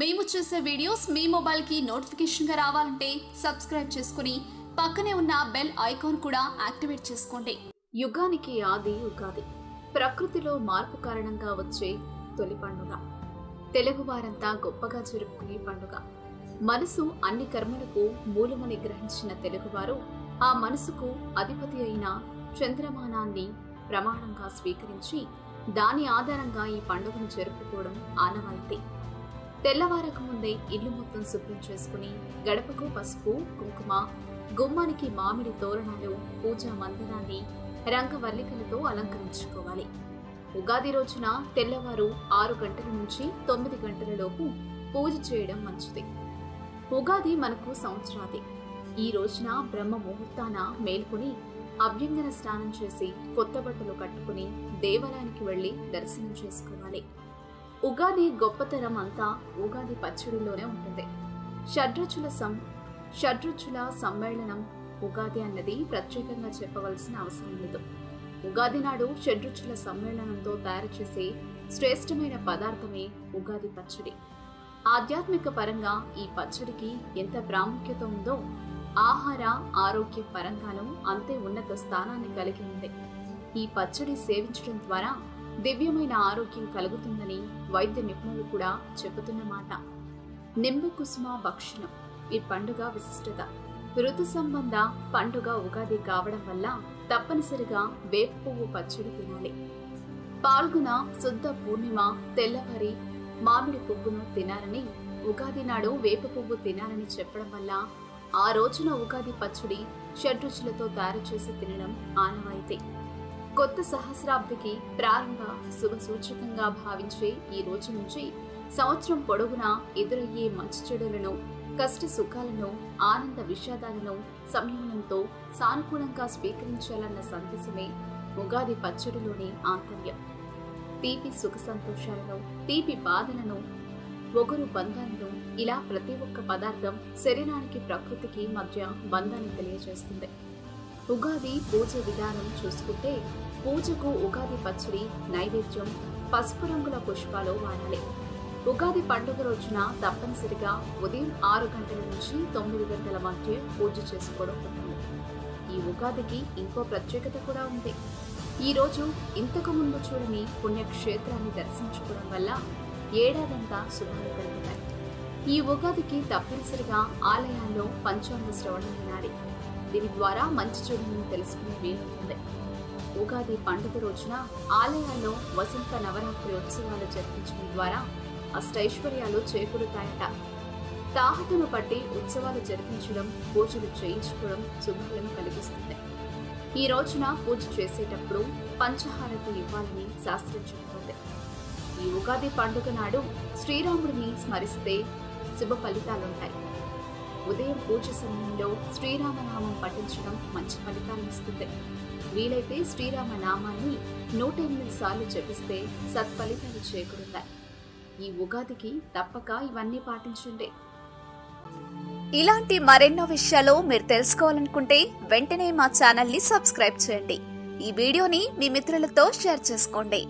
మేము చేసే వీడియోస్ మీ మొబైల్కి నోటిఫికేషన్గా రావాలంటే సబ్స్క్రైబ్ చేసుకుని పక్కనే ఉన్న బెల్ ఐకాన్ కూడా యాక్టివేట్ చేసుకోండి. యుగానికి ఆది ఉగాది. ప్రకృతిలో మార్పు కారణంగా వచ్చే తొలి పండుగ. తెలుగువారంతా గొప్పగా జరుపుకునే పండుగ. మనసు అన్ని కర్మలకు మూలమని గ్రహించిన తెలుగువారు ఆ మనసుకు అధిపతి అయిన చంద్రమానాన్ని ప్రమాణంగా స్వీకరించి దాని ఆధారంగా ఈ పండుగను జరుపుకోవడం ఆనవాయితీ. తెల్లవారక ముందే ఇల్లు మొత్తం శుభ్రం చేసుకుని గడపకు పసుపు కుంకుమ గుమ్మానికి మామిడి తోరణాలు పూజా మందిరాన్ని రంగవల్లికలతో అలంకరించుకోవాలి. ఉగాది రోజున తెల్లవారు ఆరు గంటల నుంచి తొమ్మిది గంటల లోపు పూజ చేయడం మంచిది. ఉగాది మనకు సంవత్సరాది. ఈ రోజున బ్రహ్మ ముహూర్తాన మేల్కొని అభ్యంగన స్నానం చేసి కొత్త బట్టలు కట్టుకుని దేవాలయానికి వెళ్ళి దర్శనం చేసుకోవాలి. ఉగాది గొప్పతనం అంతా ఉగాది పచ్చడిలోనే ఉంటుంది. షడ్రుచుల సం షడ్రుచుల సమ్మేళనం ఉగాది అన్నది ప్రత్యేకంగా చెప్పవలసిన అవసరం లేదు. ఉగాది నాడు షడ్రుచుల సమ్మేళనంతో తయారు చేసే శ్రేష్టమైన పదార్థమే ఉగాది పచ్చడి. ఆధ్యాత్మిక పరంగా ఈ పచ్చడికి ఎంత ప్రాముఖ్యత ఉందో ఆహార ఆరోగ్య పరంగానూ అంతే ఉన్నత స్థానాన్ని కలిగి ఉంది. ఈ పచ్చడి సేవించడం ద్వారా దివ్యమైన ఆరోగ్యం కలుగుతుందని వైద్య నిపుణులు కూడా చెబుతున్న మాట. నింబ కుసుమ భక్షణం ఈ పండుగ విశిష్టత. ఋతు సంబంధ పండుగ ఉగాది కావడం వల్ల తప్పనిసరిగా వేప పువ్వు పచ్చడి తినాలి. పాల్గొన శుద్ధ పూర్ణిమ తెల్లవారి మామిడి పువ్వును తినాలని ఉగాది నాడు వేప పువ్వు తినాలని చెప్పడం వల్ల ఆ రోజున ఉగాది పచ్చడి షడ్రుచులతో తయారు చేసి తినడం ఆనవాయితీ. కొత్త సహస్రాబ్దికి ప్రారంభ శుభ సూచకంగా భావించే ఈ రోజు నుంచి సంవత్సరం పొడవునా ఎదురయ్యే మంచి చెడులను కష్ట సుఖాలను ఆనంద విషాదాలను సంయమనంతో సానుకూలంగా స్వీకరించాలన్న సందేశమే ఉగాది పచ్చడిలోని ఆంతర్యం. తీపి సుఖ సంతోషాలను తీపి బాధలను ఒగరు బంధాలను ఇలా ప్రతి ఒక్క పదార్థం శరీరానికి ప్రకృతికి మధ్య బంధాన్ని తెలియజేస్తుంది. ఉగాది పూజ విధానం చూసుకుంటే పూజకు ఉగాది పచ్చడి నైవేద్యం పసుపు రంగుల పుష్పాలు వాడాలి. ఉగాది పండుగ రోజున తప్పనిసరిగా ఉదయం ఆరు గంటల నుంచి తొమ్మిది గంటల మధ్య పూజ చేసుకోవడం ఉంటుంది ఈ ఉగాదికి ఇంకో ప్రత్యేకత కూడా ఉంది. ఈ రోజు ఇంతకు ముందు చూడని పుణ్యక్షేత్రాన్ని దర్శించుకోవడం వల్ల ఏడాదంతా శుభాలు కలుగుతాయి. ఈ ఉగాదికి తప్పనిసరిగా ఆలయాల్లో పంచాంగ శ్రవణం వినాలి. దీని ద్వారా మంచి చెడులను తెలుసుకునే వీలుంటుంది. ఉగాది పండుగ రోజున ఆలయాల్లో వసంత నవరాత్రి ఉత్సవాలు జరిపించడం ద్వారా అష్టైశ్వర్యాలు చేకూరుతాయట. తాహతను పట్టి ఉత్సవాలు జరిపించడం పూజలు చేయించుకోవడం శుభాలను కలిగిస్తుంది. ఈ రోజున పూజ చేసేటప్పుడు పంచహారతి ఇవ్వాలని శాస్త్రం చెబుతుంది. ఈ ఉగాది పండుగ నాడు శ్రీరాముడిని స్మరిస్తే శుభ ఫలితాలుంటాయి. ఉదయం పూజ సమయంలో శ్రీరామనామం పఠించడం మంచి ఫలితాలు ఇస్తుంది. వీలైతే శ్రీరామ నామాన్ని నూట ఎనిమిది సార్లు జపిస్తే సత్ఫలితాలు చేకూరుతాయి. ఈ ఉగాదికి తప్పక ఇవన్నీ పాటించండి. ఇలాంటి మరెన్నో విషయాలు మీరు తెలుసుకోవాలనుకుంటే వెంటనే మా ఛానల్ని సబ్స్క్రైబ్ చేయండి. ఈ వీడియోని మీ మిత్రులతో షేర్ చేసుకోండి.